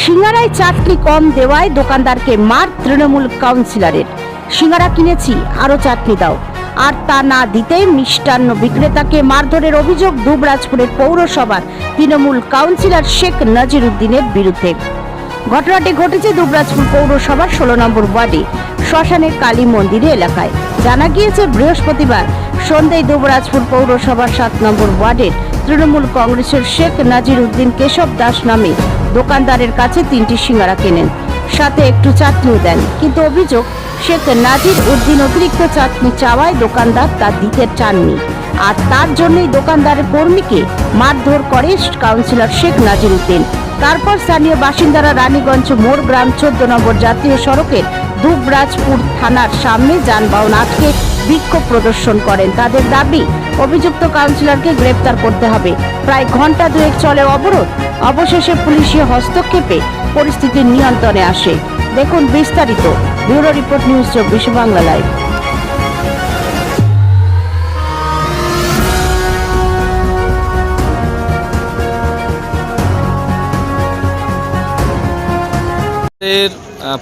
সিঙ্গারায় চাটনি কম দেওয়ায় দোকানদারকে মার তৃণমূল কাউন্সিলরের। সিঙ্গারা কিনেছি, আরও চাটনি দাও। আর তা না দিতেই মিষ্টান্ন বিক্রেতাকে মারধরের অভিযোগ দুবরাজপুরের পৌরসভার তৃণমূল কাউন্সিলর শেখ নাজির উদ্দিনের বিরুদ্ধে। ঘটনাটি ঘটেছে দুবরাজপুর পৌরসভার ষোলো নম্বর ওয়ার্ডে, শ্মশানের কালী মন্দিরে এলাকায়। জানা গিয়েছে, বৃহস্পতিবার সন্ধ্যায় দুবরাজপুর পৌরসভার সাত নম্বর ওয়ার্ডের তৃণমূল কংগ্রেসের শেখ নাজির উদ্দিন কেশব দাস নামে দোকানদারের কাছে তিনটি সিঙ্গারা কেনেন। সাথে একটু চাটনিও দেন। কিন্তু অভিযোগ, শেখ নাজির উদ্দিন অতিরিক্ত চাটনি চাওয়ায় দোকানদার তা দিতে চাননি। আর তার জন্যই দোকানদারের কর্মীকে মারধর করে কাউন্সিলর শেখ নাজির উদ্দিন। তারপর স্থানীয় বাসিন্দারা রানীগঞ্জ মোড় গ্রাম চোদ্দ নম্বর জাতীয় সড়কের দুবরাজপুর থানার সামনে যানবাহন আটকে বিক্ষোভ প্রদর্শন করেন। তাদের দাবি অভিযুক্ত কাউন্সিলরকে গ্রেপ্তার করতে হবে। প্রায় ঘণ্টা দুয়েক চলে অবরোধ। অবশেষে পুলিশি হস্তক্ষেপে পরিস্থিতি নিয়ন্ত্রণে আসে। দেখুন বিস্তারিত। ব্যুরো রিপোর্ট নিউজ চব্বিশ বাংলা লাইভ।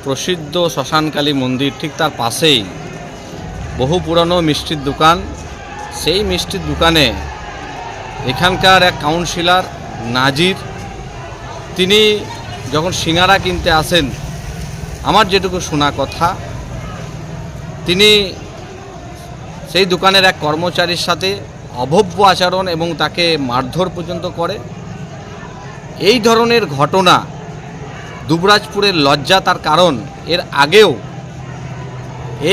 প্রসিদ্ধ শ্মশানকালী মন্দির ঠিক তার পাশেই। বহু পুরনো মিষ্টির দোকান। সেই মিষ্টির দোকানে এখানকার এক কাউন্সিলর নাজির, তিনি যখন সিঙ্গারা কিনতে আসেন, আমার যেটুকু শোনা কথা, তিনি সেই দোকানের এক কর্মচারীর সাথে অভব্য আচরণ এবং তাকে মারধর পর্যন্ত করে। এই ধরনের ঘটনা দুবরাজপুরের লজ্জা তার কারণ। এর আগেও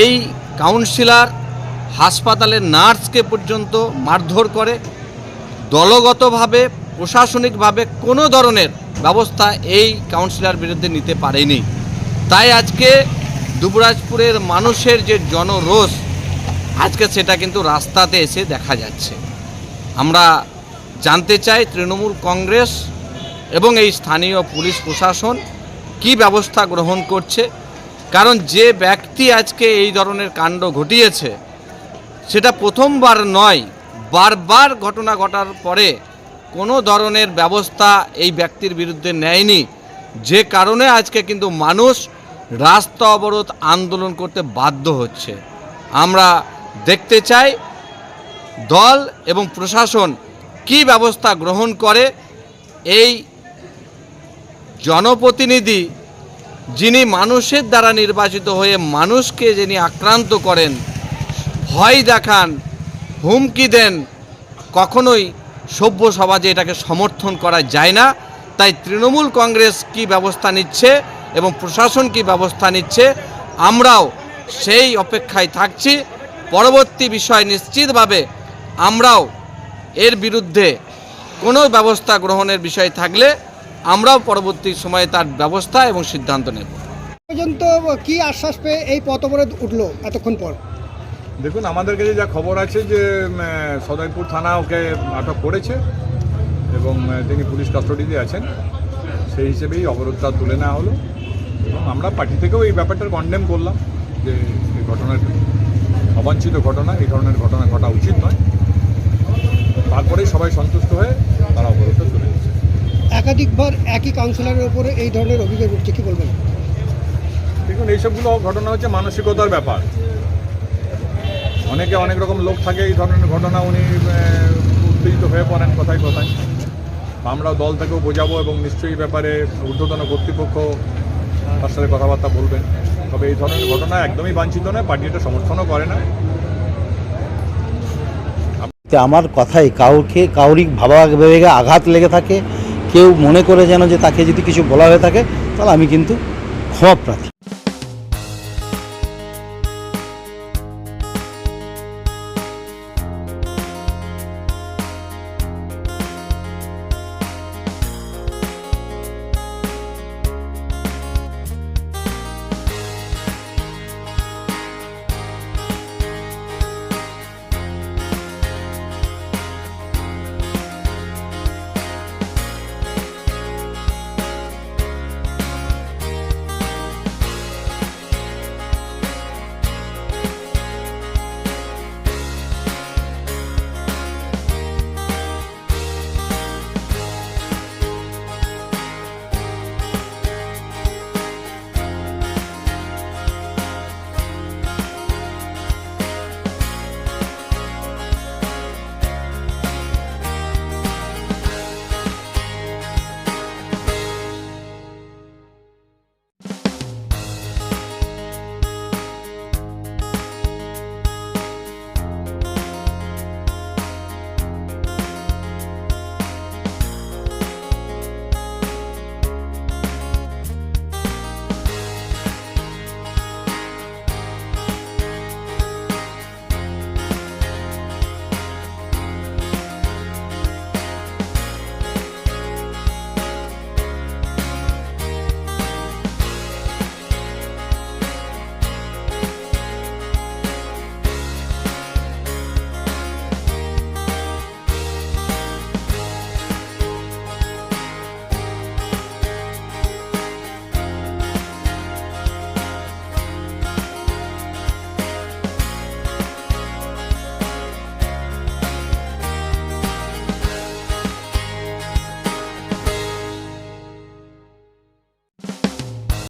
এই কাউন্সিলর হাসপাতালের নার্সকে পর্যন্ত মারধর করে। দলগতভাবে, প্রশাসনিকভাবে কোনো ধরনের ব্যবস্থা এই কাউন্সিলর বিরুদ্ধে নিতে পারেনি। তাই আজকে দুবরাজপুরের মানুষের যে জনরোষ, আজকে সেটা কিন্তু রাস্তাতে এসে দেখা যাচ্ছে। আমরা জানতে চাই তৃণমূল কংগ্রেস এবং এই স্থানীয় পুলিশ প্রশাসন কি ব্যবস্থা গ্রহণ করছে। কারণ যে ব্যক্তি আজকে এই ধরনের কাণ্ড ঘটিয়েছে সেটা প্রথমবার নয়, বারবার ঘটনা ঘটার পরে কোনো ধরনের ব্যবস্থা এই ব্যক্তির বিরুদ্ধে নেয়নি। যে কারণে আজকে কিন্তু মানুষ রাস্তা অবরোধ আন্দোলন করতে বাধ্য হচ্ছে। আমরা দেখতে চাই দল এবং প্রশাসন কি ব্যবস্থা গ্রহণ করে। এই জনপ্রতিনিধি যিনি মানুষের দ্বারা নির্বাচিত হয়ে মানুষকে যিনি আক্রান্ত করেন ভয় দেখান, হুমকি দেন, কখনোই সভ্য সমাজে এটাকে সমর্থন করা যায় না। তাই তৃণমূল কংগ্রেস কি ব্যবস্থা নিচ্ছে এবং প্রশাসন কি ব্যবস্থা নিচ্ছে, আমরাও সেই অপেক্ষায় থাকছি। পরবর্তী বিষয় নিশ্চিতভাবে আমরাও এর বিরুদ্ধে কোনো ব্যবস্থা গ্রহণের বিষয় থাকলে আমরাও পরবর্তী সময়ে তার ব্যবস্থা এবং সিদ্ধান্ত নেব। পর্যন্ত কি আশ্বাস পেয়ে এই পথ উঠল এতক্ষণ পর? দেখুন আমাদের কাছে যা খবর আছে যে সদয়পুর থানা ওকে আটক করেছে এবং তিনি পুলিশ কাস্টডিতে আছেন। সেই হিসেবেই অবরোধটা তুলে নেওয়া হলো এবং আমরা পার্টি থেকেও এই ব্যাপারটা কন্ডেম করলাম যে এই ঘটনার অবাঞ্ছিত ঘটনা এই ধরনের ঘটনা ঘটা উচিত নয়। তারপরেই সবাই সন্তুষ্ট হয়ে তারা অবরোধটা তুলে নিচ্ছে একাধিকবার একই কাউন্সিলরের উপরে এই ধরনের অভিযোগ উঠছে কি বলবেন? দেখুন এইসবগুলো ঘটনা হচ্ছে মানসিকতার ব্যাপার। অনেকে অনেক রকম লোক থাকে, এই ধরনের ঘটনা উনি উত্তেজিত হয়ে পড়েন কথায় কথায়। আমরা দল থেকেও বোঝাবো এবং নিশ্চয়ই ব্যাপারে ঊর্ধ্বতন কর্তৃপক্ষ তার সাথে কথাবার্তা বলবেন। তবে এই ধরনের ঘটনা একদমই বাঞ্ছিত নয়, পার্টি এটা সমর্থনও করে না। আমার কথাই, কাউকে কাউরি ভাবা বেগে আঘাত লেগে থাকে, কেউ মনে করে যেন যে তাকে যদি কিছু বলা হয়ে থাকে, তাহলে আমি কিন্তু ক্ষমা প্রার্থী